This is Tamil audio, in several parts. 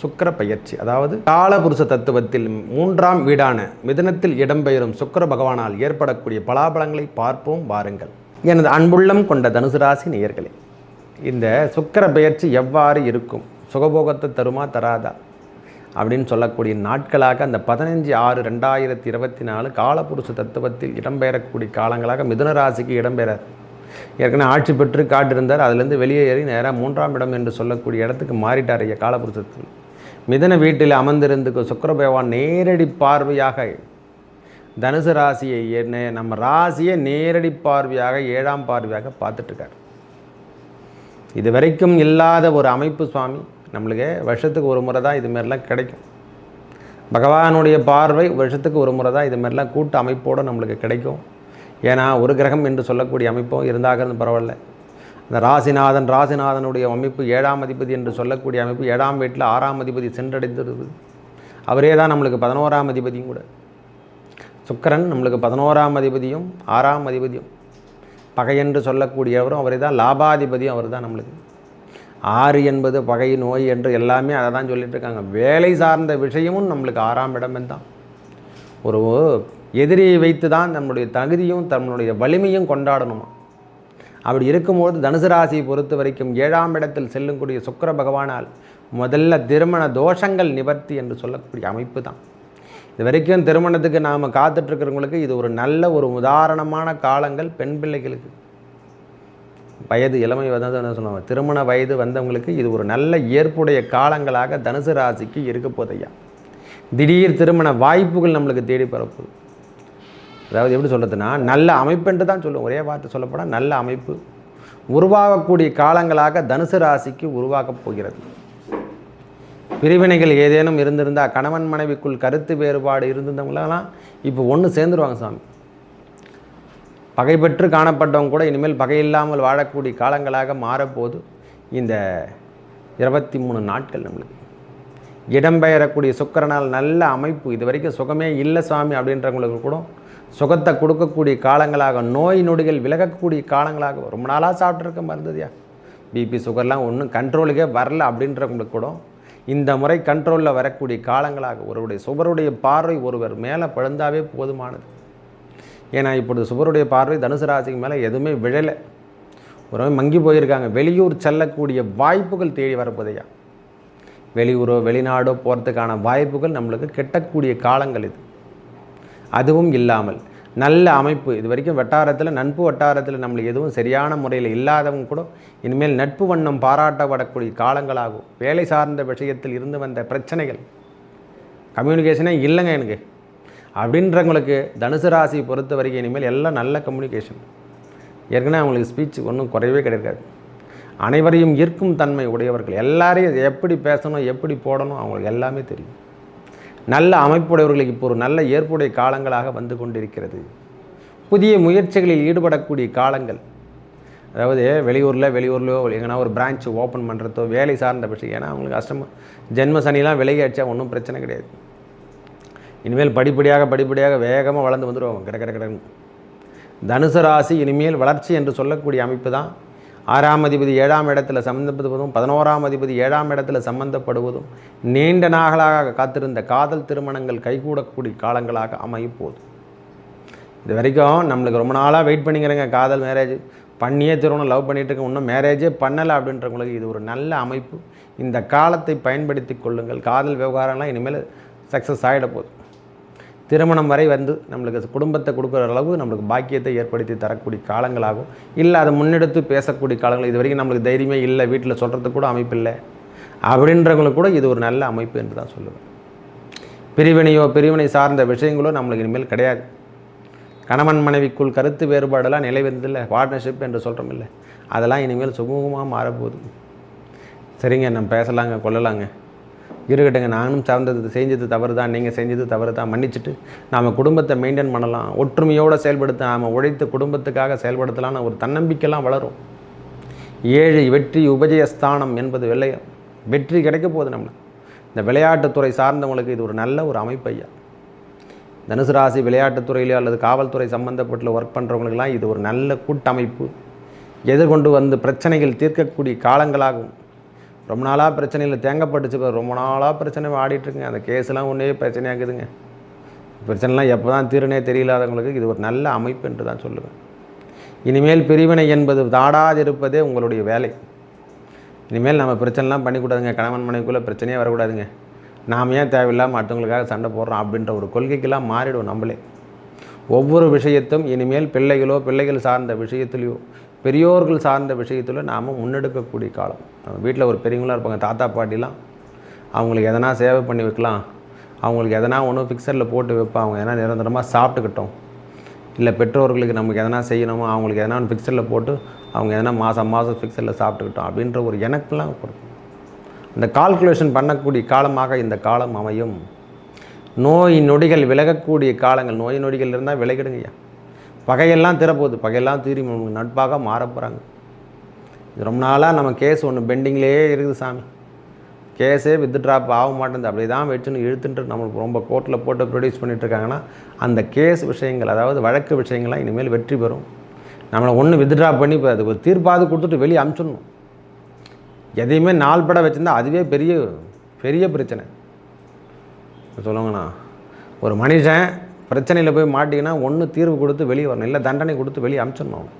சுக்கிர பயிற்சி அதாவது காலபுருஷ தத்துவத்தில் மூன்றாம் வீடான மிதனத்தில் இடம்பெயரும் சுக்கிர பகவானால் ஏற்படக்கூடிய பலாபலங்களை பார்ப்போம் வாருங்கள். எனது அன்புள்ளம் கொண்ட தனுசு ராசி நேயர்களே இந்த சுக்கர பெயர்ச்சி எவ்வாறு இருக்கும்? சுகபோகத்தை தருமா தராதா? அப்படின்னு சொல்லக்கூடிய நாட்களாக அந்த பதினஞ்சு ஆறு ரெண்டாயிரத்தி இருபத்தி நாலு காலபுருஷ தத்துவத்தில் இடம்பெயரக்கூடிய காலங்களாக மிதுன ராசிக்கு இடம்பெறார் ஏற்கனவே ஆட்சி பெற்று காட்டிருந்தார் அதிலிருந்து வெளியேறி நேராக மூன்றாம் இடம் என்று சொல்லக்கூடிய இடத்துக்கு மாறிட்டார் ஐயா காலபுருஷத்தில். மிதன வீட்டில் அமர்ந்திருந்து சுக்கிர பகவான் நேரடி பார்வையாக தனுசு ராசியை என்ன நம்ம ராசியை நேரடி பார்வையாக ஏழாம் பார்வையாக பார்த்துட்ருக்கார். இது வரைக்கும் இல்லாத ஒரு அமைப்பு சுவாமி. நம்மளுக்கு வருஷத்துக்கு ஒரு முறை தான் இது மாதிரிலாம் கிடைக்கும். பகவானுடைய பார்வை வருஷத்துக்கு ஒரு முறை தான் இது மாதிரிலாம் கூட்டு அமைப்போடு நம்மளுக்கு கிடைக்கும். ஏன்னா ஒரு கிரகம் என்று சொல்லக்கூடிய அமைப்பும் இருந்தாகிறது பரவாயில்ல. அந்த ராசிநாதன் ராசிநாதனுடைய அமைப்பு ஏழாம் அதிபதி என்று சொல்லக்கூடிய அமைப்பு ஏழாம் வீட்டில் ஆறாம் அதிபதி சென்றடைந்திருது அவரே தான் நம்மளுக்கு பதினோராம் அதிபதியும் கூட. சுக்கரன் நம்மளுக்கு பதினோராம் அதிபதியும் ஆறாம் அதிபதியும். பகை என்று சொல்லக்கூடியவரும் அவரே தான் லாபாதிபதியும் அவர் தான் நம்மளுக்கு. ஆறு என்பது பகை நோய் என்று எல்லாமே அதை தான் சொல்லிட்டு இருக்காங்க. வேலை சார்ந்த விஷயமும் நம்மளுக்கு ஆறாம் இடமே தான். ஒரு எதிரியை வைத்து தான் நம்முடைய தகுதியும் தன்னுடைய வலிமையும் கொண்டாடணுமா? அப்படி இருக்கும்போது தனுசு ராசியை பொறுத்த வரைக்கும் ஏழாம் இடத்தில் செல்லக்கூடிய சுக்கிர பகவானால் முதல்ல திருமண தோஷங்கள் நிவர்த்தி என்று சொல்லக்கூடிய அமைப்பு தான். இது வரைக்கும் திருமணத்துக்கு நாம் காத்துட்ருக்கிறவங்களுக்கு இது ஒரு நல்ல ஒரு உதாரணமான காலங்கள் பெண் பிள்ளைகளுக்கு. வயது இளமை வந்து என்ன சொல்லுவாங்க? திருமண வயது வந்தவங்களுக்கு இது ஒரு நல்ல ஏற்புடைய காலங்களாக தனுசு ராசிக்கு இருக்க போதையா திடீர் திருமண வாய்ப்புகள் நம்மளுக்கு தேடி பரப்புது அதாவது எப்படி சொல்கிறதுனா நல்ல அமைப்புன்ட்டு தான் சொல்லுவோம். ஒரே வார்த்தை சொல்லப்போனால் நல்ல அமைப்பு. உருவாகக்கூடிய காலங்களாக தனுசு ராசிக்கு உருவாகப் போகிறது. பிரிவினைகள் ஏதேனும் இருந்திருந்தால் கணவன் மனைவிக்குள் கருத்து வேறுபாடு இருந்திருந்தவங்களெல்லாம் இப்போ ஒன்று சேர்ந்துருவாங்க சாமி. பகை பெற்று காணப்பட்டவங்க கூட இனிமேல் பகை இல்லாமல் வாழக்கூடிய காலங்களாக மாறப்போது இந்த இருபத்தி மூணு நாட்கள் நம்மளுக்கு. இடம்பெயரக்கூடிய சுக்கரனால் நல்ல அமைப்பு. இது வரைக்கும் சுகமே இல்லை சாமி அப்படின்றவங்களுக்கு கூட சுகத்தை கொடுக்கக்கூடிய காலங்களாக நோய் நொடிகள் விலகக்கூடிய காலங்களாக ரொம்ப நாளாக சாப்பிட்ருக்க மருந்ததியா பிபி சுகர்லாம் ஒன்றும் கண்ட்ரோலுக்கே வரல அப்படின்றவங்களுக்கு கூட இந்த முறை கண்ட்ரோலில் வரக்கூடிய காலங்களாக ஒருவருடைய சுபருடைய பார்வை ஒருவர் மேலே பழுந்தாவே போதுமானது. ஏன்னா இப்பொழுது சுபருடைய பார்வை தனுசு ராசிக்கு மேலே எதுவுமே விழலை. ஒரு மங்கி போயிருக்காங்க. வெளியூர் செல்லக்கூடிய வாய்ப்புகள் தேடி வரப்போதையா வெளியூரோ வெளிநாடோ போகிறதுக்கான வாய்ப்புகள் நம்மளுக்கு கெட்டக்கூடிய காலங்கள் இது. அதுவும் இல்லாமல் நல்ல அமைப்பு. இது வரைக்கும் வட்டாரத்தில் நட்பு வட்டாரத்தில் நம்மளுக்கு எதுவும் சரியான முறையில் இல்லாதவங்க கூட இனிமேல் நட்பு வண்ணம் பாராட்டப்படக்கூடிய காலங்களாகும். வேலை சார்ந்த விஷயத்தில் இருந்து வந்த பிரச்சனைகள். கம்யூனிகேஷனே இல்லைங்க எனக்கு. அப்படின்றவங்களுக்கு தனுசு ராசி பொறுத்த வரைக்கும் இனிமேல் எல்லாம் நல்ல கம்யூனிகேஷன் ஏற்கனவே அவங்களுக்கு ஸ்பீச் ஒன்றும் குறையவே கிடையாது. அனைவரையும் ஈர்க்கும் தன்மை உடையவர்கள். எல்லாரையும் எப்படி பேசணும் எப்படி போடணும் அவங்களுக்கு எல்லாமே தெரியும். நல்ல அமைப்புடையவர்களுக்கு இப்போ ஒரு நல்ல ஏற்புடைய காலங்களாக வந்து கொண்டிருக்கிறது. புதிய முயற்சிகளில் ஈடுபடக்கூடிய காலங்கள். அதாவது வெளியூரில் வெளியூர்லையோ எங்கன்னா ஒரு பிரான்ச் ஓப்பன் பண்ணுறதோ வேலை சார்ந்த விஷயம் ஏன்னா அவங்களுக்கு கஷ்டமாக ஜென்ம சனிலாம் விலகி ஒன்றும் பிரச்சனை கிடையாது. இனிமேல் படிப்படியாக படிப்படியாக வேகமாக வளர்ந்து வந்துடுவாங்க கிட கிட கிடன்னு தனுசு ராசி இனிமேல் வளர்ச்சி என்று சொல்லக்கூடிய அமைப்பு தான் ஆறாம் அதிபதி ஏழாம் இடத்துல சம்மந்தப்படுவதும் பதினோராம் அதிபதி ஏழாம் இடத்துல சம்பந்தப்படுவதும் நீண்ட நாகலாக காத்திருந்த காதல் திருமணங்கள் கைகூடக்கூடிய காலங்களாக அமையப்போகுது. இது வரைக்கும் நம்மளுக்கு ரொம்ப நாளாக வெயிட் பண்ணிக்கிறேங்க காதல் மேரேஜ் பண்ணியே திருமணம் லவ் பண்ணிகிட்டு இருக்க இன்னும் மேரேஜே பண்ணலை அப்படின்றவங்களுக்கு இது ஒரு நல்ல அமைப்பு. இந்த காலத்தை பயன்படுத்தி கொள்ளுங்கள். காதல் விவகாரம்லாம் இனிமேல் சக்ஸஸ் ஆகிட போகுது. திருமணம் வரை வந்து நம்மளுக்கு குடும்பத்தை கொடுக்குற அளவு நம்மளுக்கு பாக்கியத்தை ஏற்படுத்தி தரக்கூடிய காலங்களாகும். இல்லை அதை முன்னெடுத்து பேசக்கூடிய காலங்கள். இது வரைக்கும் நம்மளுக்கு தைரியமே இல்லை வீட்டில் சொல்கிறதுக்கு கூட அமைப்பு இல்லை. அப்படின்றவங்களுக்கு கூட இது ஒரு நல்ல அமைப்பு என்று தான் சொல்லுவேன். பிரிவினையோ பிரிவினை சார்ந்த விஷயங்களோ நம்மளுக்கு இனிமேல் கிடையாது. கணவன் மனைவிக்குள் கருத்து வேறுபாடெல்லாம் நிலை வந்ததில்லை பார்ட்னர்ஷிப் என்று சொல்கிறோம் இல்லை. அதெல்லாம் இனிமேல் சுமூகமாக மாறப்போகுது. சரிங்க நம்ம பேசலாங்க கொள்ளலாங்க. இருக்கட்டுங்க நானும் சார்ந்தது செஞ்சது தவறு தான் நீங்கள் செஞ்சது தவறு தான் மன்னிச்சுட்டு நாம் குடும்பத்தை மெயின்டைன் பண்ணலாம். ஒற்றுமையோடு செயல்படுத்த நாம் உழைத்து குடும்பத்துக்காக செயல்படுத்தலாம்னு ஒரு தன்னம்பிக்கைலாம் வளரும். ஏழு வெற்றி உபஜயஸ்தானம் என்பது விளையம் வெற்றி கிடைக்க போகுது நம்மளுக்கு இந்த விளையாட்டுத்துறை சார்ந்தவங்களுக்கு இது ஒரு நல்ல ஒரு அமைப்பு ஐயா. தனுசு ராசி விளையாட்டுத்துறையிலோ அல்லது காவல்துறை சம்மந்தப்பட்ட ஒர்க் பண்ணுறவங்களுக்கெல்லாம் இது ஒரு நல்ல கூட்டமைப்பு. எதிர்கொண்டு வந்து பிரச்சனைகள் தீர்க்கக்கூடிய காலங்களாகும். ரொம்ப நாளாக பிரச்சனையில் தேங்கப்பட்டுச்சு ரொம்ப நாளாக பிரச்சனை ஆடிட்டுருங்க அந்த கேஸ்லாம் ஒன்றே பிரச்சனையாக்குதுங்க பிரச்சனைலாம் எப்போ தான் தீருனே தெரியலாதவங்களுக்கு இது ஒரு நல்ல அமைப்பு என்று தான் சொல்லுவேன். இனிமேல் பிரிவினை என்பது தாடாதிருப்பதே உங்களுடைய வேலை. இனிமேல் நம்ம பிரச்சனைலாம் பண்ணிக்கூடாதுங்க கணவன் மனைவிக்குள்ளே பிரச்சனையே வரக்கூடாதுங்க. நாம் ஏன் தேவையில்லாமல் மற்றவங்களுக்காக சண்டை போடுறோம் அப்படின்ற ஒரு கொள்கைக்கெல்லாம் மாறிடும் நம்மளே. ஒவ்வொரு விஷயத்தும் இனிமேல் பிள்ளைகளோ பிள்ளைகள் சார்ந்த விஷயத்துலையோ பெரியோர்கள் சார்ந்த விஷயத்தில் நாம் முன்னெடுக்கக்கூடிய காலம். நம்ம வீட்டில் ஒரு பெரியவங்களாக இருப்பாங்க தாத்தா பாட்டிலாம். அவங்களுக்கு எதனா சேவை பண்ணி வைக்கலாம். அவங்களுக்கு எதனா ஒன்று ஃபிக்சரில் போட்டு வைப்போம். அவங்க எதனா நிரந்தரமாக சாப்பிட்டுக்கிட்டோம். இல்லை பெற்றோர்களுக்கு நமக்கு எதனா செய்யணுமோ அவங்களுக்கு எதனா ஒன்று ஃபிக்சரில் போட்டு அவங்க எதனா மாதம் மாதம் ஃபிக்சரில் சாப்பிட்டுக்கிட்டோம் அப்படின்ற ஒரு எனக்குலாம் கொடுக்கும். இந்த கால்குலேஷன் பண்ணக்கூடிய காலமாக இந்த காலம் அமையும். நோய் நொடிகள் விலகக்கூடிய காலங்கள். நோய் நொடிகள் இருந்தால் விலகிடுங்கய்யா. பகையெல்லாம் திறப்போகுது பகையெல்லாம் தீரி நட்பாக மாறப் போகிறாங்க இது ரொம்ப நாளாக நம்ம கேஸ் ஒன்று பெண்டிங்லேயே இருக்குது சாமி. கேஸே வித்ட்ராப் ஆக மாட்டேங்குது அப்படி தான் வச்சுன்னு இழுத்துட்டு நம்மளுக்கு ரொம்ப கோர்ட்டில் போட்டு ப்ரொடியூஸ் பண்ணிட்டு இருக்காங்கன்னா அந்த கேஸ் விஷயங்கள் அதாவது வழக்கு விஷயங்கள்லாம் இனிமேல் வெற்றி பெறும். நம்மளை ஒன்று வித்ட்ரா பண்ணி இப்போ அதுக்கு ஒரு தீர்ப்பாவது கொடுத்துட்டு வெளியே அமுச்சிடணும். எதையுமே நாள் பட வச்சுருந்தா அதுவே பெரிய பெரிய பிரச்சனை. சொல்லுங்கண்ணா. ஒரு மனுஷன் பிரச்சனையில் போய் மாட்டிங்கன்னா ஒன்று தீர்வு கொடுத்து வெளியே வரணும். இல்லை தண்டனை கொடுத்து வெளியே அமுச்சிடணும்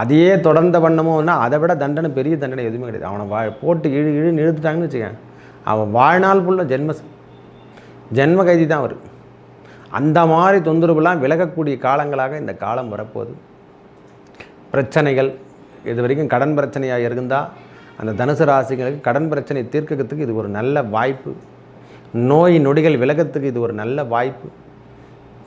அதையே தொடர்ந்த பண்ணமோன்னா அதை விட தண்டனை பெரிய தண்டனை எதுவுமே கிடையாது. அவனை வா போட்டு இழு இழுன்னு இழுத்துட்டாங்கன்னு வச்சுக்கேன் அவன் வாழ்நாள் ஃபுல்லாக ஜென்ம ஜென்ம கைதி தான் அவர். அந்த மாதிரி தொந்தரவுலாம் விலகக்கூடிய காலங்களாக இந்த காலம் வரப்போகுது. பிரச்சனைகள் இது வரைக்கும் கடன் பிரச்சனையாக இருந்தால் அந்த தனுசு ராசிகளுக்கு கடன் பிரச்சனை தீர்க்கறதுக்கு இது ஒரு நல்ல வாய்ப்பு. நோய் நொடிகள் விலகத்துக்கு இது ஒரு நல்ல வாய்ப்பு.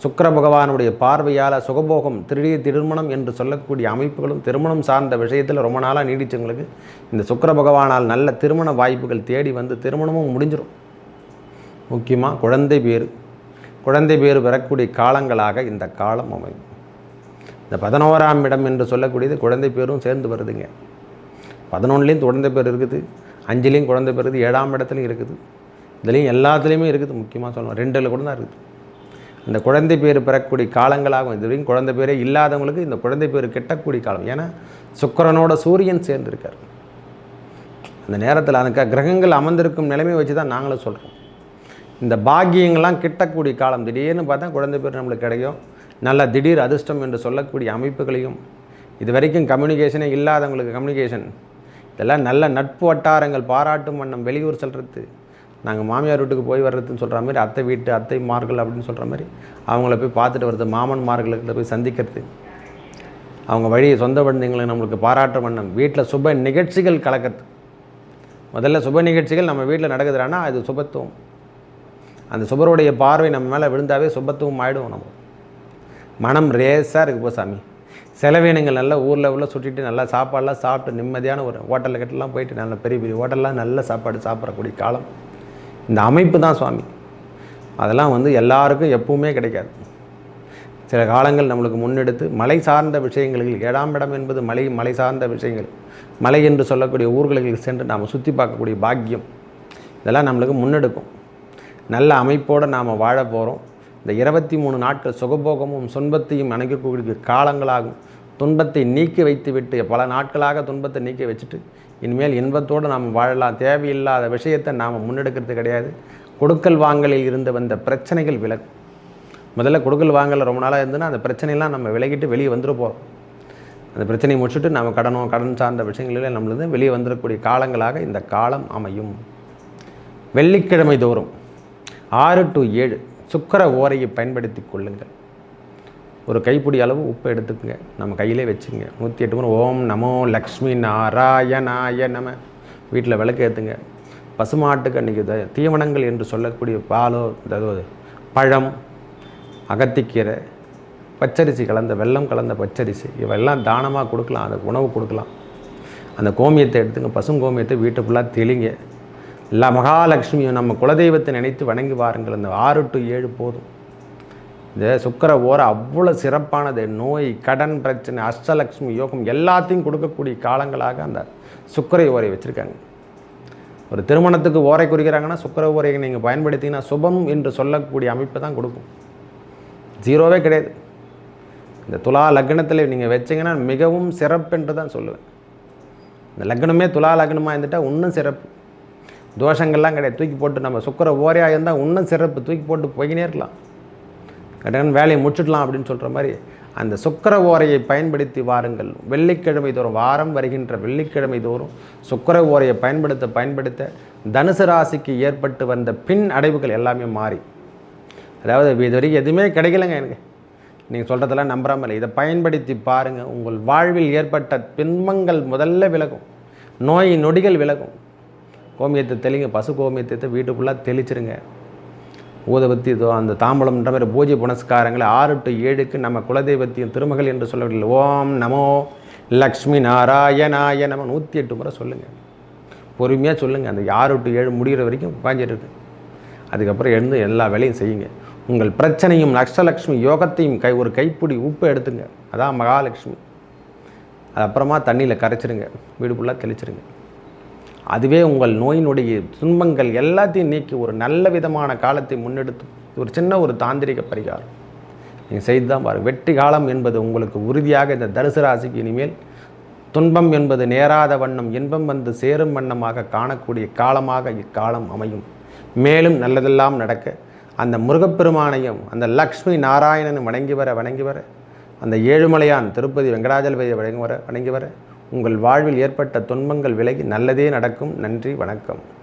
சுக்கர பகவானுடைய பார்வையால் சுகபோகம் திருடிய திருமணம் என்று சொல்லக்கூடிய அமைப்புகளும் திருமணம் சார்ந்த விஷயத்தில் ரொம்ப நாளாக நீடிச்சவங்களுக்கு இந்த சுக்கர பகவானால் நல்ல திருமண வாய்ப்புகள் தேடி வந்து திருமணமும் முடிஞ்சிடும் முக்கியமாக குழந்தை பேர் குழந்தை பேர் பெறக்கூடிய காலங்களாக இந்த காலம் அமையும். இந்த பதினோராம் இடம் என்று சொல்லக்கூடியது குழந்தை பேரும் சேர்ந்து வருதுங்க. பதினொன்றுலேயும் குழந்தை பேர் இருக்குது. அஞ்சுலேயும் குழந்தை பேர் இருக்குது ஏழாம் இடத்துலையும் இருக்குது. இதுலேயும் எல்லாத்துலேயுமே இருக்குது. முக்கியமாக சொல்லணும். ரெண்டில் கூட தான் இருக்குது. இந்த குழந்தை பேர் பெறக்கூடிய காலங்களாகும் இது வரைக்கும் குழந்தை பேரே இல்லாதவங்களுக்கு இந்த குழந்தை பேர் கிட்டக்கூடிய காலம். ஏன்னா சுக்கிரனோட சூரியன் சேர்ந்திருக்கார். அந்த நேரத்தில் அந்த கிரகங்கள் அமர்ந்திருக்கும் நிலைமை வச்சு தான் நாங்களும் சொல்கிறோம் இந்த பாக்கியங்கள்லாம் கிட்டக்கூடிய காலம். திடீர்னு பார்த்தா குழந்தை பேர் நம்மளுக்கு கிடைக்கும். நல்ல திடீர் அதிர்ஷ்டம் என்று சொல்லக்கூடிய அமைப்புகளையும் இது வரைக்கும் கம்யூனிகேஷனே இல்லாதவங்களுக்கு கம்யூனிகேஷன் இதெல்லாம் நல்ல நட்பு வட்டாரங்கள் பாராட்டும் வண்ணம் வெளியூர் செல்கிறது நாங்கள் மாமியார் வீட்டுக்கு போய் வர்றதுன்னு சொல்கிற மாதிரி அத்தை வீட்டு அத்தை மார்கள் அப்படின்னு சொல்கிற மாதிரி அவங்கள போய் பார்த்துட்டு வர்றது மாமன் மார்களை போய் சந்திக்கிறது. அவங்க வழி சொந்த பந்தங்களை நம்மளுக்கு பாராட்ட வண்ணம். வீட்டில் சுப நிகழ்ச்சிகள் கலக்கிறது. முதல்ல சுப நிகழ்ச்சிகள் நம்ம வீட்டில் நடக்குதுன்னா அது சுபத்துவம். அந்த சுபருடைய பார்வை நம்ம மேலே விழுந்தாவே சுபத்துவம் ஆகிடும் நம்ம. மனம் ரேஸாக இருக்கு போ சாமி. செலவினங்கள் நல்லா ஊரில் உள்ள சுற்றிட்டு நல்லா சாப்பாடெல்லாம் சாப்பிட்டு நிம்மதியான ஒரு ஹோட்டலில் கிட்டலாம் போயிட்டு நல்ல பெரிய பெரிய ஹோட்டல்லாம் நல்ல சாப்பாடு சாப்பிடக்கூடிய காலம். இந்த அமைப்பு தான் சுவாமி. அதெல்லாம் வந்து எல்லாருக்கும் எப்பவுமே கிடைக்காது. சில காலங்கள் நம்மளுக்கு முன்னெடுத்து மலை சார்ந்த விஷயங்களில் ஏழாம் இடம் என்பது மலை மலை சார்ந்த விஷயங்கள் மலை என்று சொல்லக்கூடிய ஊர்களுக்கு சென்று நாம் சுற்றி பார்க்கக்கூடிய பாக்கியம் இதெல்லாம் நம்மளுக்கு முன்னெடுக்கும். நல்ல அமைப்போடு நாம் வாழ போகிறோம் இந்த இருபத்தி மூணு நாட்கள் சுகபோகமும் துன்பத்தையும் அணைக்கக்கூடிய காலங்களாகும். துன்பத்தை நீக்கி வைத்துவிட்டு பல நாட்களாக துன்பத்தை நீக்கி வச்சுட்டு இனிமேல் இன்பத்தோடு நாம் வாழலாம். தேவையில்லாத விஷயத்தை நாம் முன்னெடுக்கிறது கிடையாது. கொடுக்கல் வாங்கலில் இருந்து வந்த பிரச்சனைகள் விலகும். முதல்ல கொடுக்கல் வாங்கல ரொம்ப நாளாக இருந்ததுன்னா அந்த பிரச்சனையெல்லாம் நம்ம விலகிட்டு வெளியே வந்துட்டு போகிறோம் அந்த பிரச்சனையை முடிச்சுட்டு நம்ம கடனோ கடன் சார்ந்த விஷயங்களில் நம்மளது வெளியே வந்துடக்கூடிய காலங்களாக இந்த காலம் அமையும். வெள்ளிக்கிழமை தோறும் ஆறு டு ஏழு சுக்கர ஓரையை பயன்படுத்தி கொள்ளுங்கள். ஒரு கைப்பிடி அளவு உப்பு எடுத்துக்கங்க. நம்ம கையிலே வச்சுங்க நூற்றி எட்டு முறை ஓம் நமோ லக்ஷ்மி நாராயணாய நம. வீட்டில் விளக்கு ஏற்றுங்க பசுமாட்டுக்கு அன்றைக்கி த- தீவனங்கள் என்று சொல்லக்கூடிய பாலோ அதாவது பழம் அகத்திக்கீரை பச்சரிசி கலந்த வெல்லம் கலந்த பச்சரிசி இவெல்லாம் தானமாக கொடுக்கலாம். அதுக்கு உணவு கொடுக்கலாம். அந்த கோமியத்தை எடுத்துங்க. பசுங்கோமியத்தை வீட்டு ஃபுல்லாக தெளிங்க. எல்லா மகாலட்சுமியும் நம்ம குலதெய்வத்தை நினைத்து வணங்கி வாருங்கள். அந்த ஆறு டு ஏழு போதும். இந்த சுக்கர ஓரை அவ்வளோ சிறப்பானது. நோய் கடன் பிரச்சனை அஷ்டலக்ஷ்மி யோகம் எல்லாத்தையும் கொடுக்கக்கூடிய காலங்களாக அந்த சுக்கரை ஓரை வச்சுருக்காங்க. ஒரு திருமணத்துக்கு ஓரை குறிக்கிறாங்கன்னா சுக்கர ஓரையை நீங்கள் பயன்படுத்திங்கன்னா சுபம் என்று சொல்லக்கூடிய அமைப்பை தான் கொடுக்கும். ஜீரோவே கிடையாது. இந்த துலா லக்னத்தில் நீங்கள் வச்சிங்கன்னா மிகவும் சிறப்புன்று தான் சொல்லுவேன். இந்த லக்னமே துலா லக்னமாக இருந்துட்டால் இன்னும் சிறப்பு. தோஷங்கள்லாம் கிடையாது. தூக்கி போட்டு நம்ம சுக்கர ஓரையாக இருந்தால் இன்னும் சிறப்பு. தூக்கி போட்டு போய்கினே இருக்கலாம். கடகன் வேலையை முடிச்சுடலாம் அப்படின்னு சொல்கிற மாதிரி அந்த சுக்கர ஓரையை பயன்படுத்தி வாருங்கள். வெள்ளிக்கிழமை தோறும் வாரம் வருகின்ற வெள்ளிக்கிழமை தோறும் சுக்கர ஓரையை பயன்படுத்த பயன்படுத்த தனுசு ராசிக்கு ஏற்பட்டு வந்த பின் அடைவுகள் எல்லாமே மாறி. அதாவது இது வரைக்கும் எதுவுமே கிடைக்கலங்க எனக்கு. நீங்கள் சொல்கிறதெல்லாம் நம்புறாமல் இல்லை. இதை பயன்படுத்தி பாருங்கள் உங்கள் வாழ்வில் ஏற்பட்ட பின்பங்கள் முதல்ல விலகும். நோய் நொடிகள் விலகும். கோமியத்தை தெளிங்க பசு கோமியத்தை வீட்டுக்குள்ளே தெளிச்சிருங்க. ஊதபத்தி இதோ அந்த தாம்பலம்ன்ற மாதிரி பூஜை புனஸ்காரங்களை ஆறு டு ஏழுக்கு நம்ம குலதெய்வத்தையும் திருமகள் என்று சொல்லவில்லை. ஓம் நமோ லக்ஷ்மி நாராயணாய நம. நூற்றி எட்டு முறை சொல்லுங்கள் பொறுமையாக சொல்லுங்கள் அந்த ஆறு டு ஏழு முடிகிற வரைக்கும் உட்காந்துட்டு அதுக்கப்புறம் எழுந்து எல்லா வேலையும் செய்யுங்க. உங்கள் பிரச்சனையும் லக்ஷலக்ஷ்மி யோகத்தையும் கை ஒரு கைப்பிடி உப்பு எடுத்துங்க. அதான் மகாலட்சுமி அது அப்புறமா தண்ணியில் கரைச்சிருங்க வீடு ஃபுல்லாக தெளிச்சிருங்க அதுவே உங்கள் நோயினுடைய துன்பங்கள் எல்லாத்தையும் நீக்கி ஒரு நல்ல விதமான காலத்தை முன்னெடுத்து ஒரு சின்ன ஒரு தாந்திரிக பரிகாரம். நீங்கள் செய்து தான் பாருங்கள் வெற்றி காலம் என்பது உங்களுக்கு உறுதியாக இந்த தனுசு ராசிக்கு இனிமேல் துன்பம் என்பது நேராத வண்ணம் இன்பம் வந்து சேரும் வண்ணமாக காணக்கூடிய காலமாக இக்காலம் அமையும். மேலும் நல்லதெல்லாம் நடக்க அந்த முருகப்பெருமானையும் அந்த லக்ஷ்மி நாராயணனும் வணங்கி வர வணங்கி வர அந்த ஏழுமலையான் திருப்பதி வெங்கடாஜலபதியை வணங்கி வர வணங்கி வர உங்கள் வாழ்வில் ஏற்பட்ட துன்பங்கள் விலகி நல்லதே நடக்கும். நன்றி வணக்கம்.